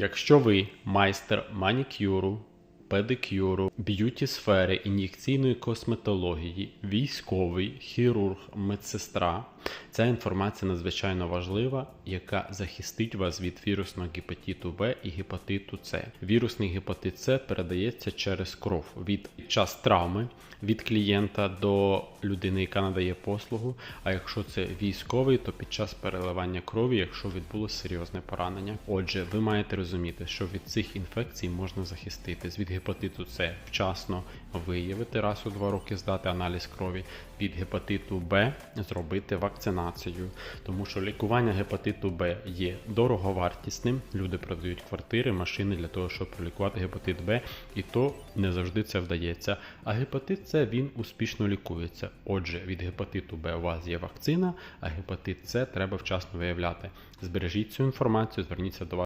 Якщо ви майстер манікюру, педикюру, б'юті сфери, ін'єкційної косметології, військовий, хірург, медсестра, ця інформація надзвичайно важлива, яка захистить вас від вірусного гепатиту В і гепатиту С. Вірусний гепатит С передається через кров від час травми від клієнта до людини, яка надає послугу. А якщо це військовий, то під час переливання крові, якщо відбулося серйозне поранення. Отже, ви маєте розуміти, що від цих інфекцій можна захиститись від гепатиту С вчасно виявити раз у два роки здати аналіз крові, від гепатиту Б зробити вакцинацію, тому що лікування гепатиту Б є дороговартісним. Люди продають квартири, машини для того, щоб пролікувати гепатит Б, і то не завжди це вдається. А гепатит С він успішно Отже, від гепатиту Б у вас є вакцина, а гепатит С треба вчасно виявляти. Збережіть цю інформацію, зверніться до вас.